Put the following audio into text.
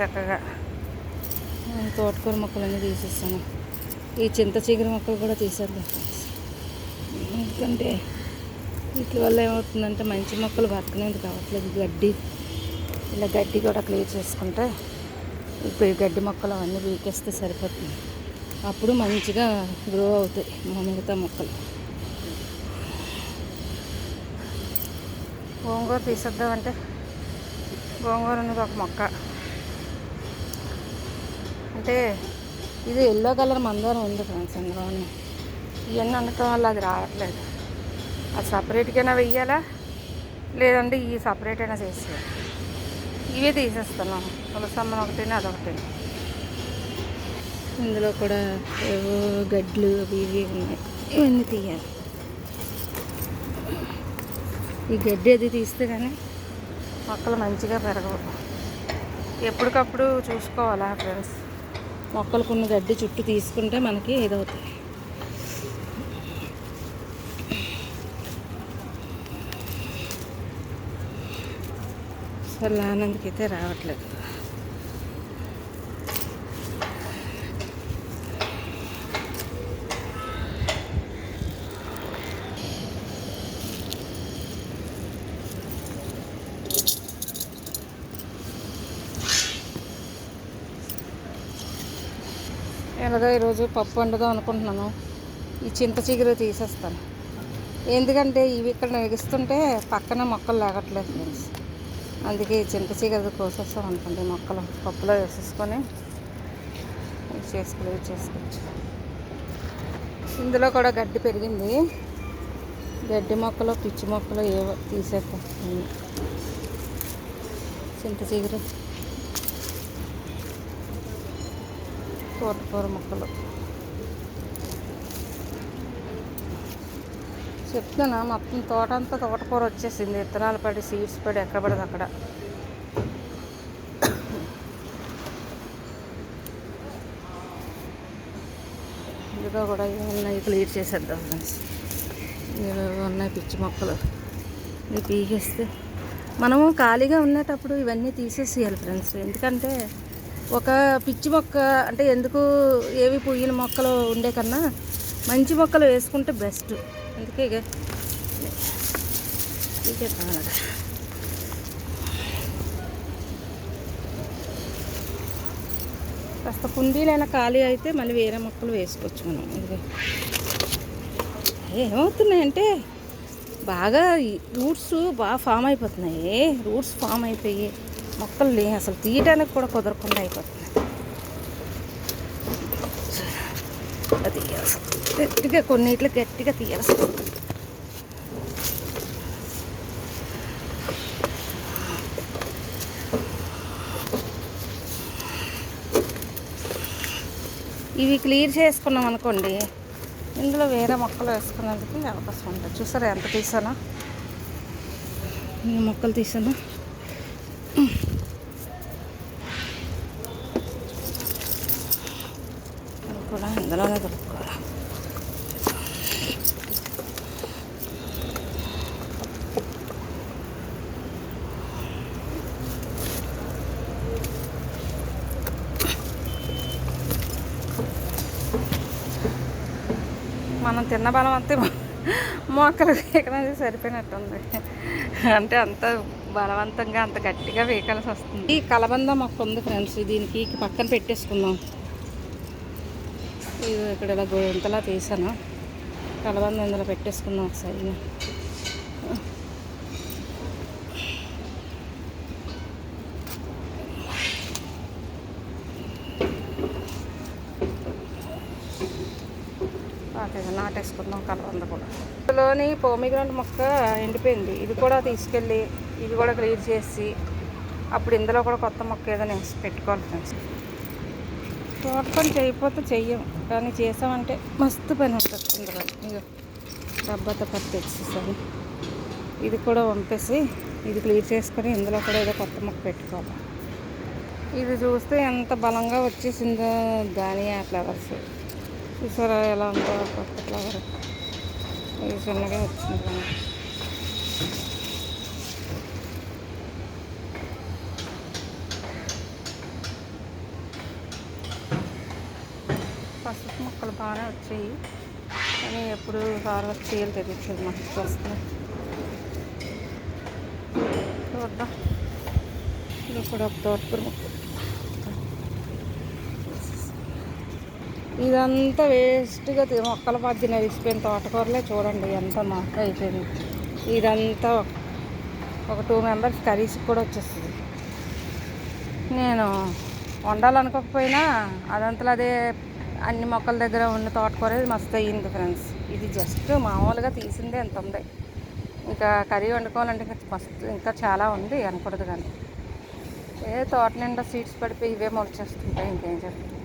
చక్కగా. తోటకూర మొక్కలన్నీ తీసేస్తాను. ఈ చింత చిగురు మొక్కలు కూడా తీసేద్దాం ఎందుకంటే వీటి వల్ల ఏమవుతుందంటే మంచి మొక్కలు బతకనేది కావట్లేదు. గడ్డి ఇలా గడ్డి కూడా క్లియర్ చేసుకుంటే ఇప్పుడు ఈ గడ్డి మొక్కలు అవన్నీ వీకేస్తే సరిపోతుంది. అప్పుడు మంచిగా గ్రో అవుతాయి మా మిగతా మొక్కలు. గోంగూర తీసేద్దామంటే గోంగూర అనేది ఒక మొక్క. అంటే ఇది ఎల్లో కలర్ మందారం ఉంది ఫ్రెండ్స్ అందులో ఇవన్నీ ఉండటం వల్ల అది రావట్లేదు. అది సపరేట్గానే వెయ్యాలా? లేదంటే ఈ సపరేట్ అయినా చేసేయాలి? ఇవే తీసేస్తున్నాం. తులసమ్మని ఒకటి అదొకటి ఇందులో కూడా ఏవో గడ్లు అవి ఇవి ఉన్నాయి. ఇవన్నీ తీయాలి. ఈ గడ్డి అది తీస్తే కానీ మొక్కలు మంచిగా పెరగవు. ఎప్పటికప్పుడు చూసుకోవాలా ఫ్రెండ్స్ మొక్కలకున్న గడ్డి చుట్టూ తీసుకుంటే మనకి ఇదవుతాయి అసలు నానందుకైతే రావట్లేదు. ఎలాగో ఈరోజు పప్పు వండుదాం అనుకుంటున్నాను. ఈ చింత చిగురు తీసేస్తాను. ఎందుకంటే ఇవి ఇక్కడ ఎగిస్తుంటే పక్కన మొక్కలు లేగట్లేదు ఫ్రెండ్స్. అందుకే ఈ చింత చిగురు కోసేస్తాం అనుకోండి మొక్కలు పప్పులో వేసేసుకొని చేసుకుని చేసుకోవచ్చు. ఇందులో కూడా గడ్డి పెరిగింది. గడ్డి మొక్కలు పిచ్చి మొక్కలు ఏవో తీసేస్తాం చింత చిగురు. తోటకూర మొక్కలు. చెప్తున్నా మొత్తం తోట అంతా తోటకూర వచ్చేసింది. విత్తనాలు పడి సీడ్స్ పడి ఎక్కడ పడదు అక్కడ. ఇందులో కూడా ఉన్నాయి. క్లియర్ చేసేద్దాం ఫ్రెండ్స్. ఇందులో ఉన్నాయి పిచ్చి మొక్కలు. ఇవి పీకేస్తే మనము ఖాళీగా ఉండేటప్పుడు ఇవన్నీ తీసేసేయాలి ఫ్రెండ్స్. ఎందుకంటే ఒక పిచ్చి మొక్క అంటే ఎందుకు ఏవి పుయ్యిన మొక్కలు ఉండే కన్నా మంచి మొక్కలు వేసుకుంటే బెస్ట్. అందుకే ఇక కాస్త కుండీలైనా ఖాళీ అయితే మళ్ళీ వేరే మొక్కలు వేసుకోవచ్చు మనం. ఇదిగో ఏమవుతున్నాయంటే బాగా రూట్స్ బాగా ఫామ్ అయిపోతున్నాయి. రూట్స్ ఫామ్ అయిపోయి మొక్కలు లే అసలు తీయడానికి కూడా కుదరకుండా అయిపోతున్నాయి అది గట్టిగా కొన్నిట్లో గట్టిగా తీయాల్సి వస్తుంది. ఇవి క్లియర్ చేసుకున్నాం అనుకోండి ఇందులో వేరే మొక్కలు వేసుకునేందుకు అవకాశం ఉంటుంది. చూసారా ఎంత తీసానా? మొక్కలు తీసాను. కూడా ఇందులోనే దొరుకుకోవాలి మనం తిన్న బలం అంతే మొక్కలు వేయకడానికి సరిపోయినట్టుంది. అంటే అంత బలవంతంగా అంత గట్టిగా వేయకాల్సి వస్తుంది. ఈ కలబంద మొక్క ఉంది ఫ్రెండ్స్. దీనికి పక్కన పెట్టేసుకుందాం. ఇది ఇక్కడ ఇలా గొంతలా తీసాను. కలబంద ఇందులో పెట్టేసుకుందాం ఒకసారి నాటేసుకుందాం కలబంద కూడా. ఇందులోని పోమిగ్రాంట్ మొక్క ఎండిపోయింది. ఇది కూడా తీసుకెళ్ళి ఇది కూడా క్లీన్ చేసి అప్పుడు ఇందులో కూడా కొత్త మొక్క ఏదైనా వేసి పెట్టుకోవాలి ఫ్రెండ్స్. తోట పని చేయకపోతే చెయ్యం కానీ చేసామంటే మస్తు పని ఉంటుంది ఇందులో. ఇక డబ్బాతో పత్తి తెచ్చేసాను. ఇది కూడా పంపేసి ఇది క్లియర్ చేసుకొని ఇందులో కూడా ఏదో కొత్త మొక్క పెట్టుకోవాలి. ఇది చూస్తే ఎంత బలంగా వచ్చేసిందో ధానియా ఫ్లవర్స్. చూసారా ఎలా ఉందో కొత్త ఫ్లవర్ ఇది చిన్నగా వచ్చింది. వచ్చాయి కానీ ఎప్పుడు హార్వెస్ట్ చేయాలి తెలియట్లేదు మాకు వస్తున్నాయి చూద్దాం ఇది కూడా ఒక తోటకూర ఇదంతా వేస్ట్గా మొక్కల మధ్యన విసిపోయిన తోటకూరలే చూడండి ఎంత మొక్క అయిపోయింది. ఇదంతా ఒక టూ మెంబర్స్ కర్రీస్కి కూడా వచ్చేస్తుంది. నేను వండాలనుకోకపోయినా అదంతలో అదే అన్ని మొక్కల దగ్గర ఉన్న తోటకూర మస్తు అయ్యింది ఫ్రెండ్స్ ఇది జస్ట్ మామూలుగా తీసిందే ఎంత ఉంది. ఇంకా కర్రీ వండుకోవాలంటే ఇంకా మస్తు ఇంకా చాలా ఉంది అనకూడదు కానీ. ఏ తోట నిండా సీడ్స్ పడిపోయి ఇవే మొలిచేస్తుంటాయి ఇంకేం చెప్తాం